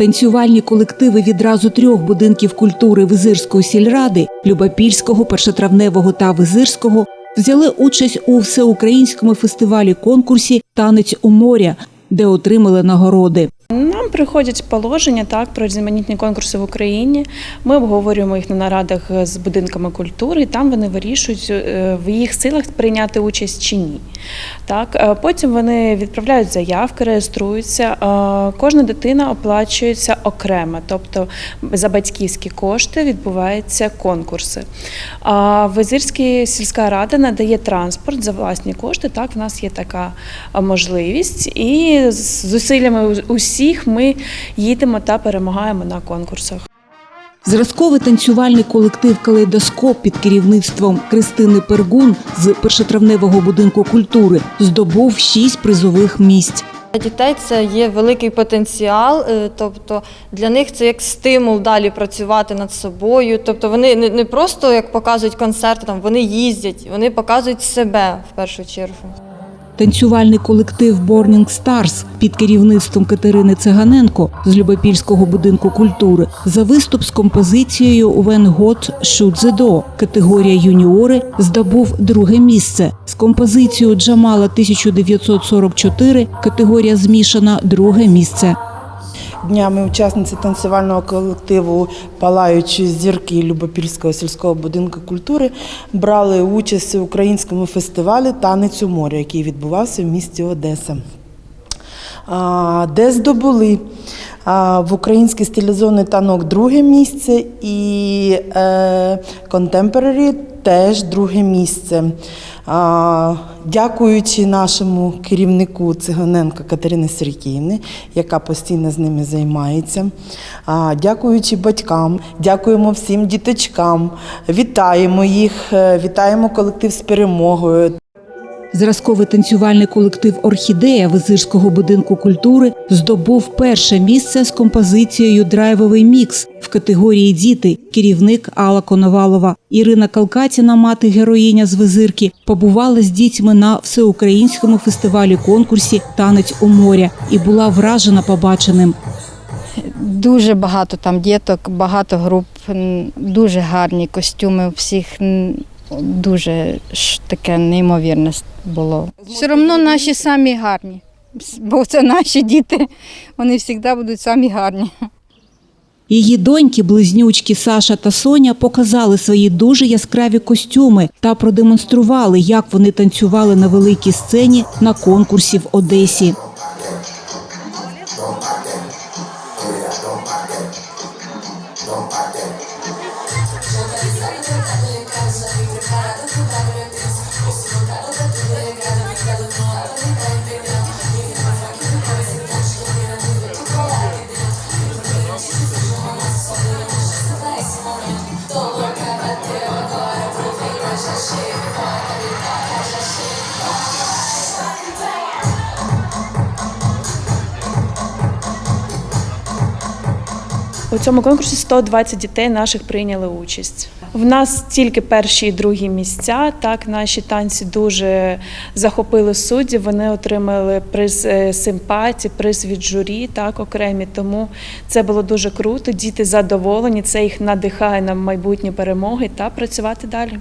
Танцювальні колективи відразу трьох будинків культури Визирської сільради Любопільського, Першотравневого та Визирського взяли участь у всеукраїнському фестивалі конкурсі Танець у моря, де отримали нагороди. Нам приходять положення так про різноманітні конкурси в Україні. Ми обговорюємо їх на нарадах з будинками культури, і там вони вирішують е, в їх силах прийняти участь чи ні. Так, е, потім вони відправляють заявки, реєструються. Е, Кожна дитина оплачується окремо, тобто за батьківські кошти відбуваються конкурси. Визирська сільська рада надає транспорт за власні кошти. Так, в нас є така можливість, і зусиллями усіх ми їдемо та перемагаємо на конкурсах. Зразковий танцювальний колектив Калейдоскоп під керівництвом Кристини Пергун з першотравневого будинку культури здобув шість призових місць. Для дітей це є великий потенціал, е, тобто для них це як стимул далі працювати над собою. Тобто вони не, не просто як показують концерти, там вони їздять, вони показують себе в першу чергу. Танцювальний колектив Борнінг Stars під керівництвом Катерини Циганенко з Любопільського будинку культури за виступ з композицією When God Shoot the Door категорія юніори здобув друге місце. З композицією Джамала 1944 категорія змішана друге місце. Днями учасниці танцювального колективу Палаючі зірки Любопільського сільського будинку культури брали участь у українському фестивалі Танець у морі, який відбувався в місті Одеса. Де здобули в український стилізований танок друге місце і е, контемпорарі теж друге місце. Дякуючи нашому керівнику Циганенко Катерини Сергіївни, яка постійно з ними займається. Дякуючи батькам, дякуємо всім діточкам, вітаємо їх, е, вітаємо колектив з перемогою. Зразковий танцювальний колектив Орхідея Визирського будинку культури здобув перше місце з композицією Драйвовий мікс в категорії Діти. Керівник Алла Коновалова Ірина Калкатіна, мати героїня з Визирки, побувала з дітьми на всеукраїнському фестивалі конкурсі Танець у моря і була вражена побаченим. Дуже багато там діток, багато груп, дуже гарні костюми всіх. Дуже ж таке неймовірне було. Все одно наші самі гарні, бо це наші діти, вони завжди будуть самі гарні. Її доньки, близнючки Саша та Соня, показали свої дуже яскраві костюми та продемонстрували, як вони танцювали на великій сцені на конкурсі в Одесі. Журналист, оригинальный, каждый препарат, куда влюбился, У цьому конкурсі 120 дітей наших прийняли участь. В нас тільки перші і другі місця. Так, наші танці дуже захопили суддів. Вони отримали приз е, симпатії, приз від журі, так окремі. Тому це було дуже круто. Діти задоволені. Це їх надихає на майбутні перемоги та працювати далі.